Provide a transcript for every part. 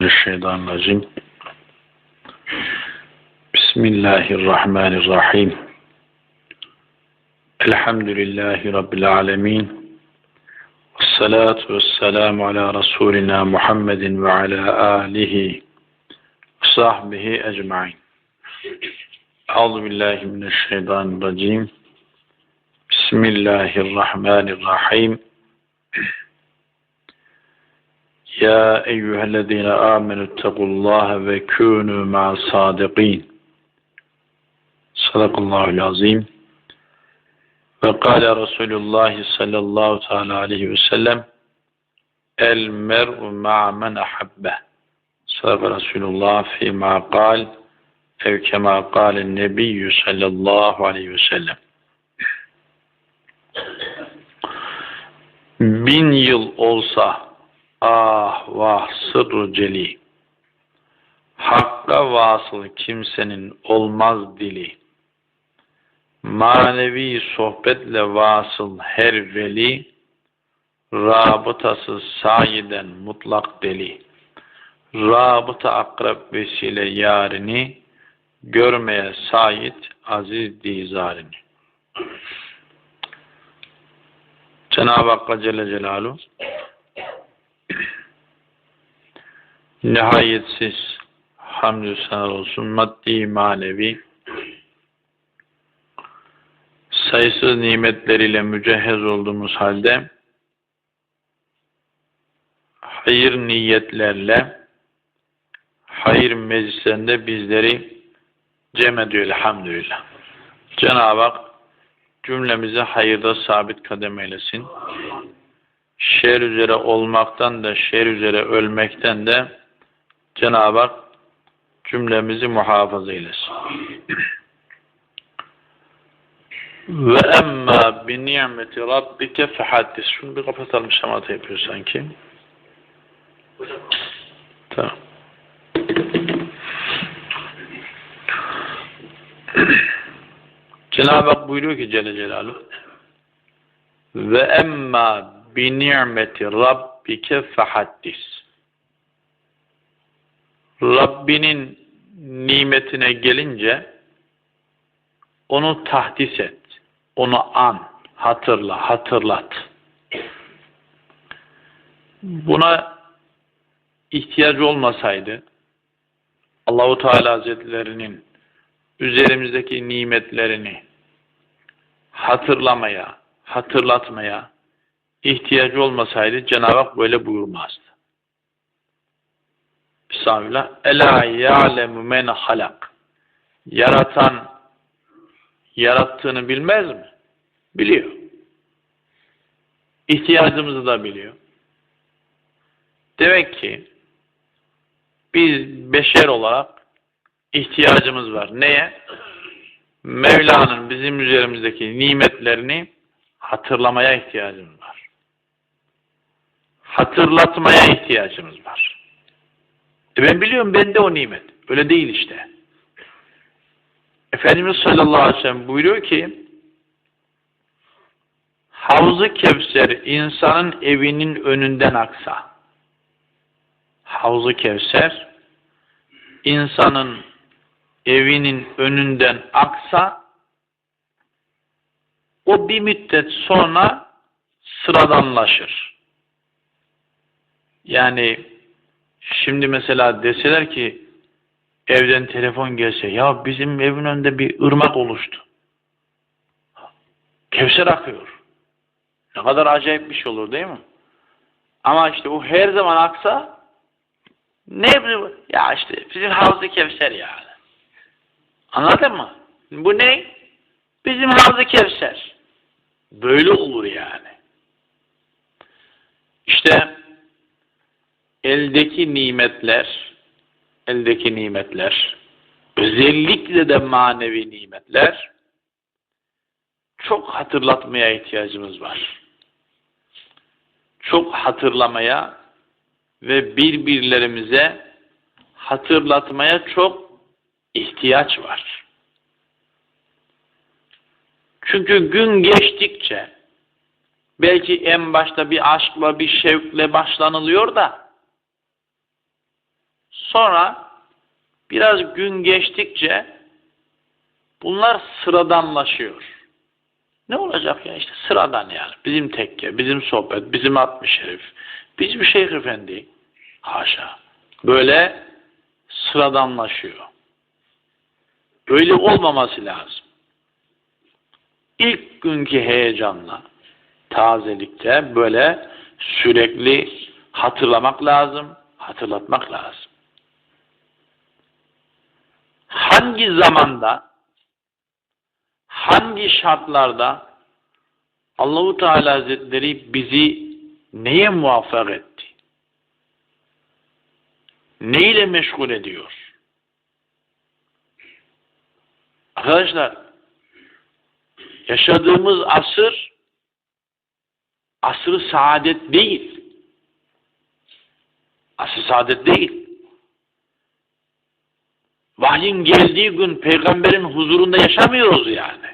Mineşşeytanirracim. Bismillahirrahmanirrahim. Elhamdülillahi Rabbil alemin. Vessalatu vesselamu ala Resulina Muhammedin ve ala alihi ve sahbihi ecmain. Euzu billahi Ya eyyühellezine amenu ittakullaha ve kûnû ma'as sâdikîn. Sadakallahul azim. Ve kâle Resulullah sallallahu teala aleyhi ve sellem El mer'u ma'a men ahabbe. Sadaka Resulullah fîmâ kâl ev kemâ kâlen nebiyyü sallallahu aleyhi ve sellem. Bin yıl olsa Ah vah sırrı celi. Hakka vasıl kimsenin olmaz dili. Manevi sohbetle vasıl her veli, rabıtası sayiden mutlak deli. Rabıta akrab vesile yarini, görmeye sayit aziz dizarini. Cenab-ı Hakk'a Celle Celaluhu nihayetsiz hamdü senar olsun maddi manevi sayısız nimetleriyle mücehhez olduğumuz halde hayır niyetlerle hayır meclislerinde bizleri cem ediyor elhamdülillah. Cenab-ı Hak cümlemizi hayırda sabit kadem eylesin. Şer üzere olmaktan da şer üzere ölmekten de Cenab-ı Hak cümlemizi muhafaza eylesin. Ve emma bi ni'meti rabbike fehaddis. Şunu bir kapatalım şamata yapıyor sanki. Tamam. Cenab-ı Hak buyuruyor ki Celle Celaluhu ve emma bi ni'meti rabbike fehaddis. Rabbinin nimetine gelince onu tahdis et. Onu an, hatırla, hatırlat. Buna ihtiyacı olmasaydı Allahu Teala Hazretlerinin üzerimizdeki nimetlerini hatırlamaya, hatırlatmaya ihtiyacı olmasaydı Cenab-ı Hak böyle buyurmazdı. Bismillah. Ela ya'lemu men halak. Yaratan yarattığını bilmez mi? Biliyor. İhtiyacımızı da biliyor. Demek ki biz beşer olarak ihtiyacımız var. Neye? Mevla'nın bizim üzerimizdeki nimetlerini hatırlamaya ihtiyacımız var. Hatırlatmaya ihtiyacımız var. E ben biliyorum bende o nimet. Öyle değil işte. Efendimiz sallallahu aleyhi ve sellem buyuruyor ki Havz-ı Kevser insanın evinin önünden aksa. Havz-ı Kevser insanın evinin önünden aksa o bir müddet sonra sıradanlaşır. Yani şimdi mesela deseler ki evden telefon gelse ya bizim evin önünde bir ırmak oluştu. Kevser akıyor. Ne kadar acayip bir şey olur değil mi? Ama işte o her zaman aksa ne? Ya işte bizim havzu Kevser ya. Anladın mı? Bu ne? Bizim havzu Kevser. Böyle olur yani. İşte eldeki nimetler eldeki nimetler özellikle de manevi nimetler çok hatırlatmaya ihtiyacımız var. Çok hatırlamaya ve birbirlerimize hatırlatmaya çok ihtiyaç var. Çünkü gün geçtikçe belki en başta bir aşkla, bir şevkle başlanılıyor da Sonra biraz gün geçtikçe bunlar sıradanlaşıyor. Ne olacak ya işte sıradan yani. Bizim tekke, bizim sohbet, bizim atmış şerif. Biz bir şeyh efendi. Haşa. Böyle sıradanlaşıyor. Öyle olmaması lazım. İlk günkü heyecanla, tazelikte böyle sürekli hatırlamak lazım, hatırlatmak lazım. Hangi zamanda, hangi şartlarda Allahu Teala Hazretleri bizi neye muvaffak etti? Neyle meşgul ediyor? Arkadaşlar, yaşadığımız asır asrı saadet değil. Asrı saadet değil. Vahyin geldiği gün peygamberin huzurunda yaşamıyoruz yani.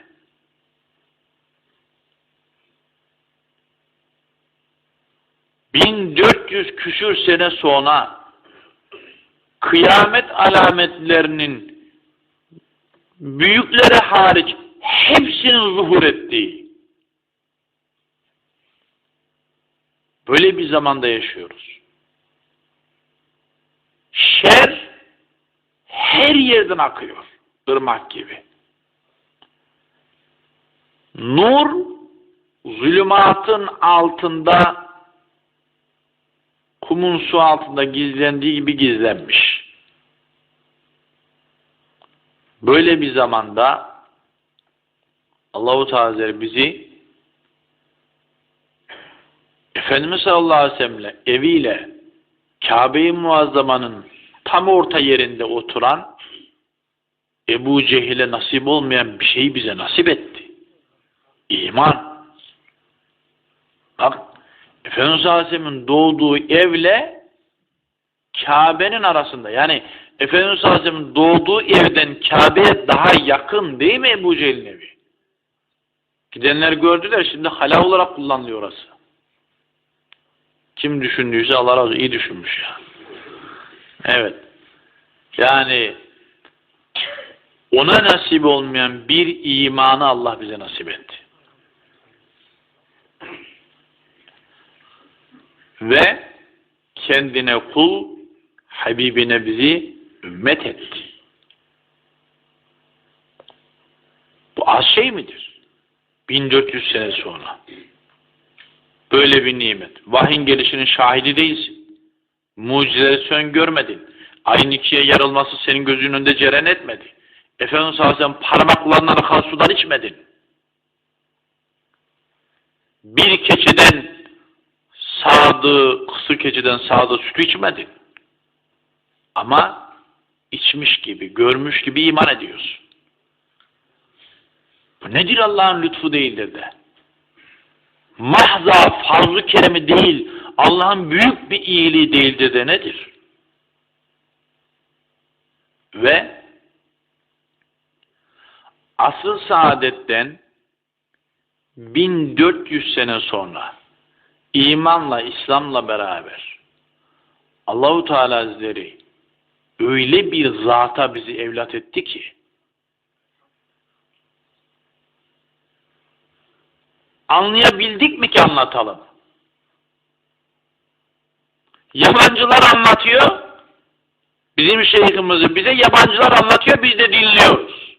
Bin dört yüz küsür sene sonra kıyamet alametlerinin büyükleri hariç hepsinin zuhur ettiği böyle bir zamanda yaşıyoruz. Şer her yerden akıyor. ırmak gibi. Nur zulümatın altında kumun su altında gizlendiği gibi gizlenmiş. Böyle bir zamanda Allahu Teala bizi Efendimiz sallallahu aleyhi ve sellem'le eviyle Kabe-i Muazzama'nın tam orta yerinde oturan Ebu Cehil'e nasip olmayan bir şeyi bize nasip etti. İman. Bak Efendimiz Aleyhisselam'ın doğduğu evle Kabe'nin arasında yani Efendimiz Aleyhisselam'ın doğduğu evden Kabe'ye daha yakın değil mi Ebu Cehil'in evi? Gidenler gördüler şimdi hala olarak kullanılıyor orası. Kim düşündüyse Allah razı iyi düşünmüş ya. Evet. Yani ona nasip olmayan bir imanı Allah bize nasip etti. Ve kendine kul, Habibine bizi ümmet etti. Bu az şey midir? 1400 sene sonra. Böyle bir nimet. Vahyin gelişinin şahidi değilsin. Mucizeleri sen görmedin. Ayın ikiye yarılması senin gözünün önünde ceren etmedi. Efendimiz Aleyhisselam parmaklarından akan sudan içmedin. Bir keçiden sağdığı, kısır keçiden sağdığı sütü içmedin. Ama içmiş gibi, görmüş gibi iman ediyorsun. Bu nedir Allah'ın lütfu değildir de? Mahza fazl-ı keremi değil, Allah'ın büyük bir iyiliği değildir de nedir? Ve asıl saadetten 1400 sene sonra imanla, İslam'la beraber Allahu Teala Hazretleri öyle bir zata bizi evlat etti ki anlayabildik mi ki anlatalım? Yabancılar anlatıyor, bizim şeyhimizi bize yabancılar anlatıyor, biz de dinliyoruz.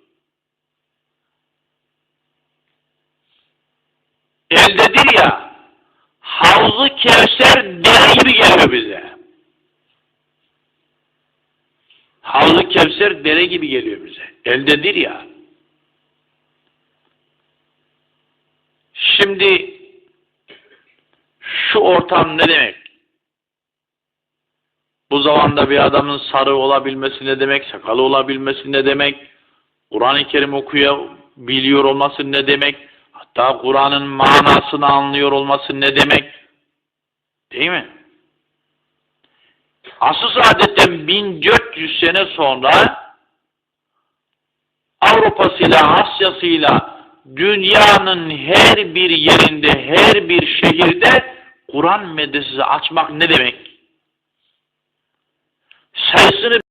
Eldedir ya, Havzu Kevser dere gibi geliyor bize. Havzu Kevser dere gibi geliyor bize. Eldedir ya. Şimdi şu ortam ne demek? Bu zamanda bir adamın sarı olabilmesi ne demek? Sakalı olabilmesi ne demek? Kur'an-ı Kerim okuyabiliyor olması ne demek? Hatta Kur'an'ın manasını anlıyor olması ne demek? Değil mi? Asıl saadetten 1400 sene sonra Avrupa'sıyla, Asya'sıyla dünyanın her bir yerinde, her bir şehirde Kur'an medresesi açmak ne demek? person